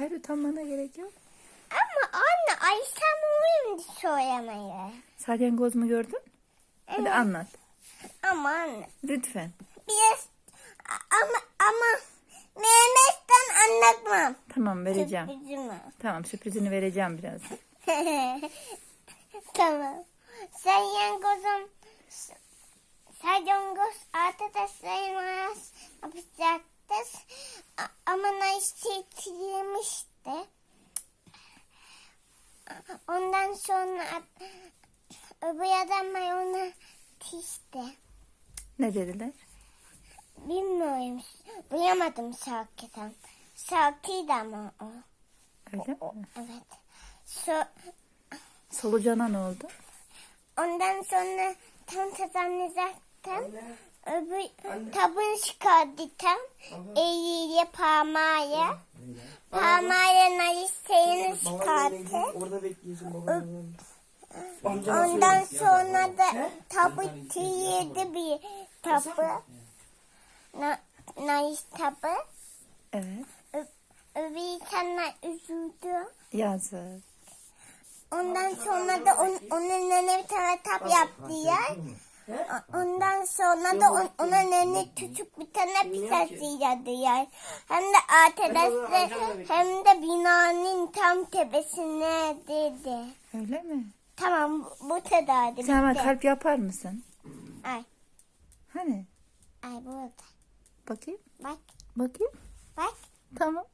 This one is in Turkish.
Hayır utanmana gerek yok. Ama anne ay sen uyum söylemeye. Salyangoz mu gördün? Hadi anlat. Ama anne Lütfen. biraz ama ama Mehmet'ten anlatmam. Tamam vereceğim. Sürprizimi. Tamam sürprizini vereceğim biraz. tamam. Salyangozum Salyangoz arkadaşlarımız Yemişti. Ondan sonra öbür adamlar ona tişti. Ne dediler? Bilmiyorum. Duyamadım şarkıdan. Şarkıydı ama o. Öyle mi? Evet. So, Solucana ne oldu? ondan sonra tam kazanacaktım. Öbür tabun çıkardı tam. Eliyle parmağıyla. Parmağıyla naristeğini çıkarttı. Orada bekliyorsun babanın. Ondan sonra da tabu yedi bir tabu. Na, naris tabu. Evet. Öbür sana üzüldü. Yazık. Ondan sonra da on, onun önüne bir tane tap yaptı Ondan sonra da on, onun önüne küçük bir tane pizzacı yadı ya. Hem de arkadaşlar hem de binanın tam tepesine dedi. Öyle mi? Tamam bu, bu kadardı. Sen bitti. kalp yapar mısın? Ay, Hani? ay burada. Bakayım. Bak, Bakayım. bak. Tamam.